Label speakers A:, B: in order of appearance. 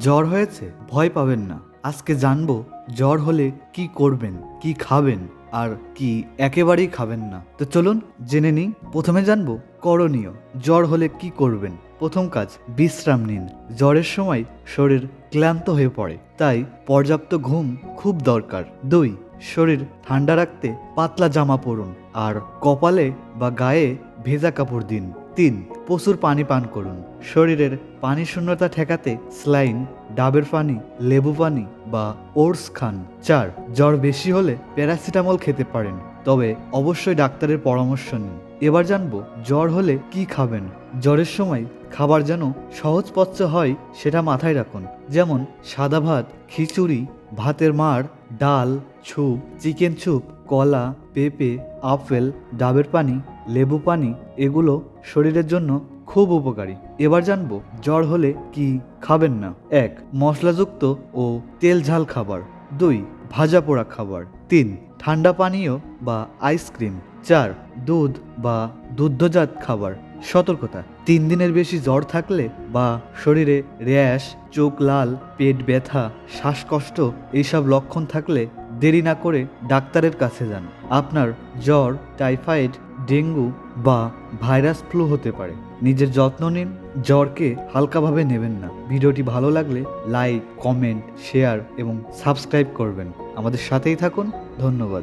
A: জ্বর হয়েছে? ভয় পাবেন না। আজকে জানব জ্বর হলে কি করবেন, কি খাবেন আর কি একেবারেই খাবেন না। তো চলুন জেনে নিই। প্রথমে জানব করণীয়, জ্বর হলে কি করবেন? প্রথম কাজ, বিশ্রাম নিন। জ্বরের সময় শরীর ক্লান্ত হয়ে পড়ে, তাই পর্যাপ্ত ঘুম খুব দরকার। দুই, শরীর ঠান্ডা রাখতে পাতলা জামা পরুন আর কপালে বা গায়ে ভেজা কাপড় দিন। তিন, প্রচুর পানি পান করুন। শরীরের পানি শূন্যতা ঠেকাতে স্লাইন, ডাবের পানি, লেবু পানি বা ওটস খান। চার, জ্বর বেশি হলে প্যারাসিটামল খেতে পারেন, তবে অবশ্যই ডাক্তারের পরামর্শ নিন। এবার জানব জ্বর হলে কি খাবেন? জ্বরের সময় খাবার যেন সহজপচ্য হয় সেটা মাথায় রাখুন। যেমন সাদা ভাত, খিচুড়ি, ভাতের মাড়, ডাল, ছুপ, চিকেন ছুপ কলা, পেঁপে, আপেল, ডাবের পানি, লেবু পানি এগুলো শরীরের জন্য খুব উপকারী। এবার জানব, জ্বর হলে কি খাবেন না? এক, মশলাযুক্ত ও তেল ঝাল খাবার। দুই, ভাজা পোড়া খাবার। তিন, ঠান্ডা পানীয় বা আইসক্রিম চার, দুধ বা দুগ্ধজাত খাবার। সতর্কতা, তিন দিনের বেশি জ্বর থাকলে বা শরীরে র্যাশ, চোখ লাল, পেট ব্যথা, শ্বাসকষ্ট, এইসব লক্ষণ থাকলে দেরি না করে ডাক্তারের কাছে যান। আপনার জ্বর, টাইফয়েড, ডেঙ্গু বা ভাইরাস ফ্লু হতে পারে। নিজের যত্ন নিন, জ্বরকে হালকাভাবে নেবেন না। ভিডিওটি ভালো লাগলে লাইক, কমেন্ট, শেয়ার এবং সাবস্ক্রাইব করবেন। আমাদের সাথেই থাকুন, ধন্যবাদ।